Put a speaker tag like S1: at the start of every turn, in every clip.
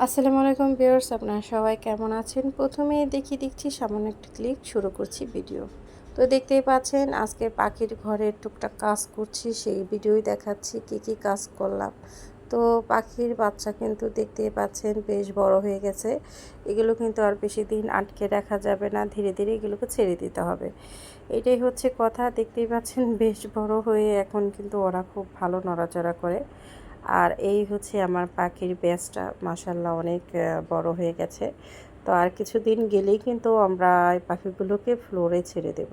S1: আসসালামু আলাইকুম ভিউয়ার্স, আপনারা সবাই কেমন আছেন? প্রথমে দেখি দেখছি সামান্য একটা ক্লিক, শুরু করছি ভিডিও। তো দেখতেই পাচ্ছেন, আজকে পাখির ঘরে টুকটাক কাজ করছি, সেই ভিডিওই দেখাচ্ছি, কি কি কাজ করলাম। তো পাখির বাচ্চা কিন্তু দেখতেই পাচ্ছেন, বেশ বড় হয়ে গেছে। এগুলো কিন্তু আর বেশি দিন আটকে রাখা যাবে না, ধীরে ধীরে এগুলোকে ছেড়ে দিতে হবে। এটাই হচ্ছে কথা, দেখতেই পাচ্ছেন, বেশ বড় হয়ে এখন কিন্তু ওরা খুব ভালো নড়াচড়া করে। আর এই হচ্ছে আমার পাখির ব্যাসটা মাসাল্লাহ অনেক বড় হয়ে গেছে। তো আর কিছুদিন গেলেই কিন্তু আমরা এই পাখিগুলোকে ফ্লোরে ছেড়ে দেব।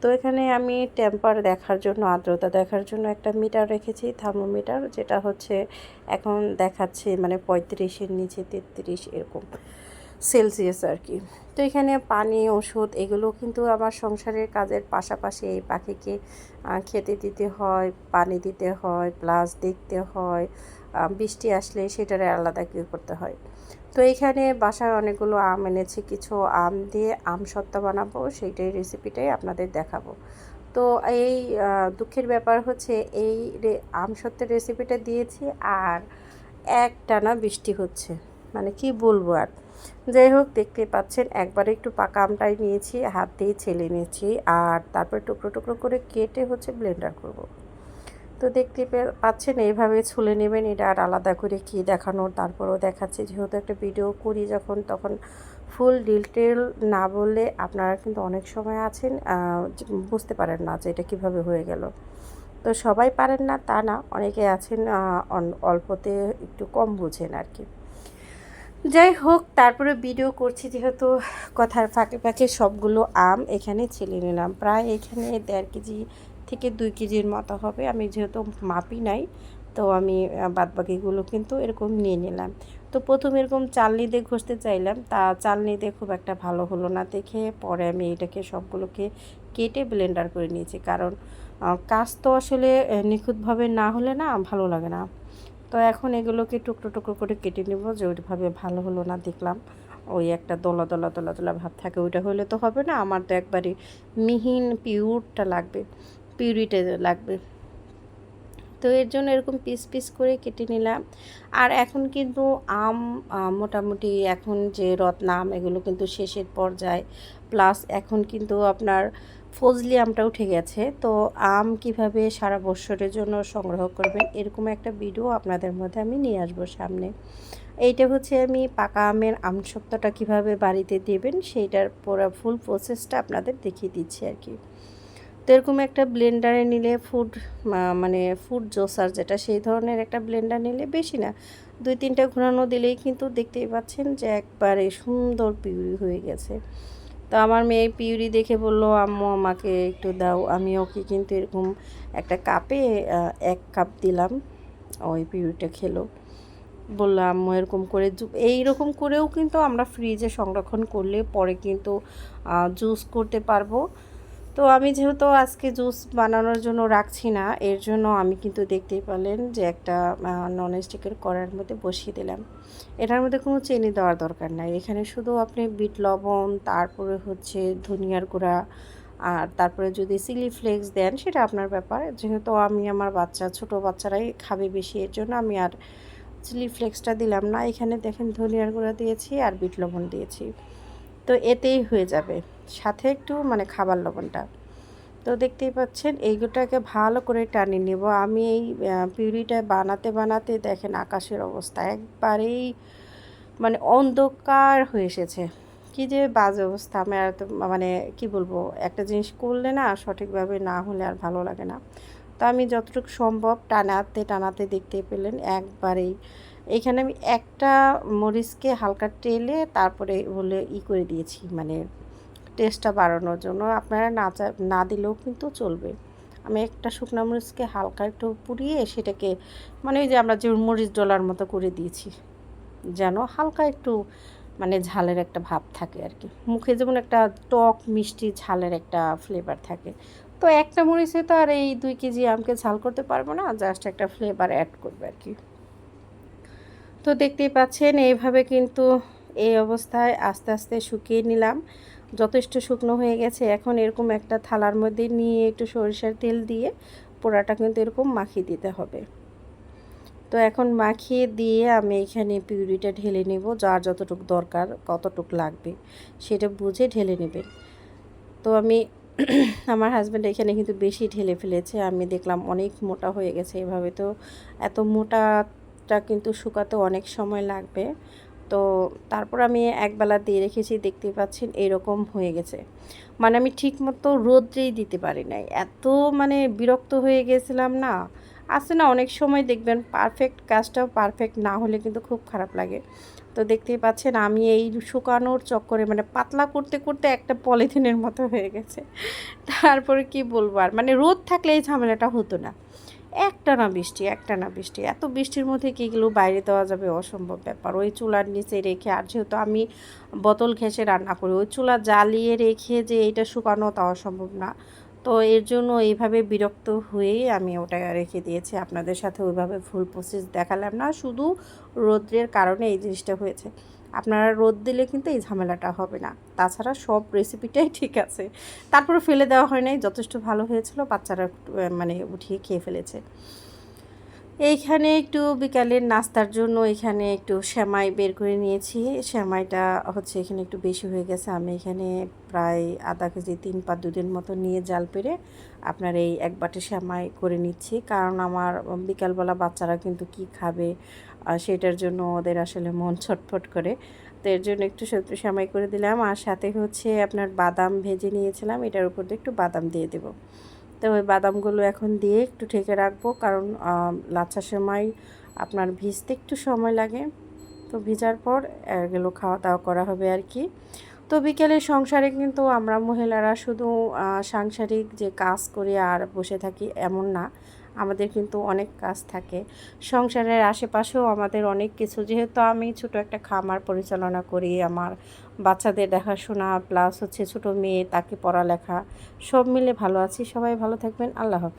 S1: তো এখানে আমি টেম্পার দেখার জন্য, আর্দ্রতা দেখার জন্য একটা মিটার রেখেছি থার্মোমিটার যেটা হচ্ছে এখন দেখাচ্ছে মানে পঁয়ত্রিশের নিচে তেত্রিশ, এরকম। সেলসিয়াস আর কি। তো এখানে পানি, ওষুধ এগুলো কিন্তু আমার সংসারের কাজের পাশাপাশি এই পাখিকে খেতে দিতে হয়, পানি দিতে হয় প্লাস দেখতে হয় বৃষ্টি আসলে সেটারে আলাদা কী করতে হয়। তো এইখানে বাসায় অনেকগুলো আম এনেছি, কিছু আম দিয়ে আম সত্তা বানাবো, সেইটাই রেসিপিটাই আপনাদের দেখাবো। তো এই দুঃখের ব্যাপার হচ্ছে এই আম সত্যের রেসিপিটা দিয়েছি আর এক টানা বৃষ্টি হচ্ছে। মানে কি বলব আর? যাই হোক দেখতে পাচ্ছেন, একবারে একটু পাকা আমটাই নিয়েছি, হাত দিয়ে ছেলে নিয়েছি, আর তারপরে টুকরো টুকরো করে কেটে হচ্ছে ব্লেন্ডার করব। তো দেখতে পাচ্ছেন, এইভাবে ছুলে নেবেন, এটা আর আলাদা করে কি দেখানোর? তারপরেও দেখাচ্ছে, যেহেতু একটা ভিডিও করি যখন, তখন ফুল ডিটেল না বললে আপনারা কিন্তু অনেক সময় আছেন বুঝতে পারেন না যে এটা কীভাবে হয়ে গেল। তো সবাই পারেন না, তা না, অনেকে আছেন অল্পতে একটু কম বুঝেন আর কি। যাই হোক, তারপরে ভিডিও করছি যেহেতু কথার ফাঁকে ফাঁকে সবগুলো আম এখানে ছেলে নিলাম। প্রায় এখানে দেড় কেজি থেকে দুই কেজির মতো হবে। আমি যেহেতু মাপি নাই, তো আমি বাদবাকিগুলো কিন্তু এরকম নিয়ে নিলাম। তো প্রথম এরকম চালনি দিয়ে ঘষতে চাইলাম। তা চালনি দিয়ে খুব একটা ভালো হলো না দেখে পরে আমি এটাকে সবগুলোকে কেটে ব্লেন্ডার করে নিয়েছি। কারণ কাজ তো আসলে নিখুঁতভাবে না হলে না ভালো লাগে না। তো এখন এগুলোকে টুকরো টুকরো করে কেটে নেব। যে ওইভাবে ভালো হলো না দেখলাম। ওই একটা দোলা দোলা দোলা দোলা ভাব থাকে। ওইটা হলে তো হবে না। আমার তো একবারে মিহিন পিউরটা লাগবে। পিউরিটা লাগবে। তো এর জন্য এরকম পিস পিস করে কেটে নিলাম। আর এখন কিন্তু আম মোটামুটি এখন যে রত্নাম, এগুলো কিন্তু শেষের পর্যায়ে। প্লাস এখন কিন্তু আপনার ফজলি আমটা উঠে গেছে। তো আম কীভাবে সারা বছরের জন্য সংগ্রহ করবেন এরকম একটা ভিডিও আপনাদের মধ্যে আমি নিয়ে আসব সামনে। এইটা হচ্ছে আমি পাকা আমের আম আমসত্বটা কীভাবে বাড়িতে দেবেন সেইটার পুরো ফুল প্রসেসটা আপনাদের দেখিয়ে দিচ্ছি আর কি। তো এরকম একটা ব্লেন্ডারে নিলে ফুড মানে ফুড জোসার যেটা, সেই ধরনের একটা ব্লেন্ডার নিলে বেশি না। দুই তিনটা ঘোরানো দিলেই কিন্তু দেখতেই পাচ্ছেন যে একবারে সুন্দর পিউরি হয়ে গেছে। তো আমার মেয়ে পিউরি দেখে বলল, আম্মু, আমাকে একটু দাও। আমি ওকে কিন্তু এরকম একটা কাপে এক কাপ দিলাম, ওই পিউরিটা খেলো। বলল, আম্মু, এরকম করে এইরকম করেও কিন্তু আমরা ফ্রিজে সংরক্ষণ করলে পরে কিন্তু জুস করতে পারব। তো আমি যেহেতু আজকে জুস বানানোর জন্য রাখছি না, এর জন্য আমি কিন্তু দেখতেই পেলেন যে একটা নন স্টিকের কড়ার মধ্যে বসিয়ে দিলাম। এটার মধ্যে কোনো চিনি দেওয়ার দরকার নাই। এখানে শুধু আপনি বিট লবণ, তারপরে হচ্ছে ধনিয়ার গুঁড়া, আর তারপরে যদি চিলি ফ্লেক্স দেন, সেটা আপনার ব্যাপার। যেহেতু আমি আমার বাচ্চা, ছোট বাচ্চারাই খাবে বেশি, এর জন্য আমি আর চিলি ফ্লেক্সটা দিলাম না। এখানে দেখেন ধনিয়ার গুঁড়া দিয়েছি আর বিট লবণ দিয়েছি। তো এতেই হয়ে যাবে। সাথে একটু মানে খাবার লবণটা। তো দেখতেই পাচ্ছেন এইগুলোটাকে ভালো করে টানিয়ে নেব। আমি এই পিউরিটা বানাতে বানাতে দেখেন আকাশের অবস্থা একবারেই মানে অন্ধকার হয়ে এসেছে। কি যে বাজে অবস্থা। আমি আর মানে কি বলব, একটা জিনিস করলে না সঠিকভাবে না হলে আর ভালো লাগে না। তো আমি যতটুকু সম্ভব টানাতে টানাতে দেখতে পেলেন, একবারেই। এখানে আমি একটা মরিচকে হালকা টেলে তারপরে বলে ই করে দিয়েছি মানে টেস্টটা বাড়ানোর জন্য। আপনারা না না দিলেও কিন্তু চলবে। আমি একটা শুকনা মরিচকে হালকা একটু পুড়িয়ে সেটাকে মানে ওই যে আমরা যে মরিচ ডলার মতো করে দিয়েছি, যেন হালকা একটু মানে ঝালের একটা ভাব থাকে আর কি। মুখে যেমন একটা টক, মিষ্টি ঝালের একটা ফ্লেভার থাকে। তো একটা মরিচে তো আর এই দুই কেজি আমকে ঝাল করতে পারব না জাস্ট একটা ফ্লেভার অ্যাড করবে আর কি। তো দেখতেই পাচ্ছেন, এইভাবে কিন্তু এই অবস্থায় আস্তে আস্তে শুকিয়ে নিলাম। যথেষ্ট শুকনো হয়ে গেছে। এখন এরকম একটা থালার মধ্যে নিয়ে একটু সরিষার তেল দিয়ে পোড়াটা কিন্তু এরকম মাখিয়ে দিতে হবে। তো এখন মাখিয়ে দিয়ে আমি এখানে পিউরিটা ঢেলে নেব, যার যতটুকু দরকার, কতটুকু লাগবে, সেটা বুঝে ঢেলে নেবেন। তো আমি আমার হাজব্যান্ড এখানে কিন্তু বেশি ঢেলে ফেলেছে। আমি দেখলাম অনেক মোটা হয়ে গেছে। এভাবে তো এত মোটাটা কিন্তু শুকাতে অনেক সময় লাগবে। তো তারপর আমি একবেলা দিয়ে রেখেছি দেখতে পাচ্ছেন এরকম হয়ে গেছে। মানে আমি ঠিক মতো রোদ্রেই দিতে পারি নাই। এত মানে বিরক্ত হয়ে গেছিলাম না। আছে না, অনেক সময় দেখবেন পারফেক্ট কাজটাও পারফেক্ট না হলে কিন্তু খুব খারাপ লাগে। তো দেখতেই পাচ্ছেন আমি এই শুকানোর চক্করে মানে পাতলা করতে করতে একটা পলিথিনের মতো হয়ে গেছে। তারপরে কি বলব আর? মানে রোদ থাকলে এই ঝামেলাটা হতো না। একটা না বৃষ্টি, একটা না বৃষ্টি। এত বৃষ্টির মধ্যে কীগুলো বাইরে দেওয়া যাবে? অসম্ভব ব্যাপার। ওই চুলার নিচে রেখে, আর যেহেতু আমি বোতল ঘেঁষে রান্না করি, ওই চুলা জ্বালিয়ে রেখে যে এটা শুকানো তা অসম্ভব না। তো এর জন্য এইভাবে বিরক্ত হয়েই আমি ওটা রেখে দিয়েছি। আপনাদের সাথে ওইভাবে ফুল প্রসেস দেখালাম না। শুধু রৌদ্রের কারণে এই জিনিসটা হয়েছে। আপনারা রোদ দিলে কিন্তু এই ঝামেলাটা হবে না। তাছাড়া সব রেসিপিটাই ঠিক আছে। তারপরে ফেলে দেওয়া হয় নাই, যথেষ্ট ভালো হয়েছিল, বাচ্চারা মানে উঠিয়ে খেয়ে ফেলেছে। এইখানে একটু বিকালের নাস্তার জন্য এখানে একটু শ্যামাই বের করে নিয়েছি। শ্যামাইটা হচ্ছে এখানে একটু বেশি হয়ে গেছে। আমি এখানে প্রায় আধা কেজি, তিন পা দুদিন মতো নিয়ে জাল পেরে আপনার এই এক বাটি শ্যামাই করে নিচ্ছি। কারণ আমার বিকালবেলা বাচ্চারা কিন্তু কি খাবে সেটার জন্য ওদের আসলে মন ছটফট করে। তো এর জন্য একটু সত্যি শ্যামাই করে দিলাম। আর সাথে হচ্ছে আপনার বাদাম ভেজে নিয়েছিলাম। এটার উপর দিয়ে একটু বাদাম দিয়ে দেবো। তো ওই বাদামগুলো এখন দিয়ে একটু ঢেকে রাখব। কারণ লাচ্ছা সময় আপনার ভিজতে একটু সময় লাগে। তো ভিজার পর এগুলো খাওয়া দাওয়া করা হবে আর কি। তো বিকেলে সংসারে কিন্তু আমরা মহিলারা শুধু সাংসারিক যে কাজ করি আর বসে থাকি এমন না। আমাদের কিন্তু অনেক কাজ থাকে। সংসারের আশেপাশেও আমাদের অনেক কিছু। যেহেতু আমি ছোট একটা খামার পরিচালনা করি, আমার বাচ্চাদের দেখাশোনা প্লাস হচ্ছে ছোট মেয়ে, তাকে পড়ালেখা, সব মিলে ভালো আছি। সবাই ভালো থাকবেন। আল্লাহ হাফিজ।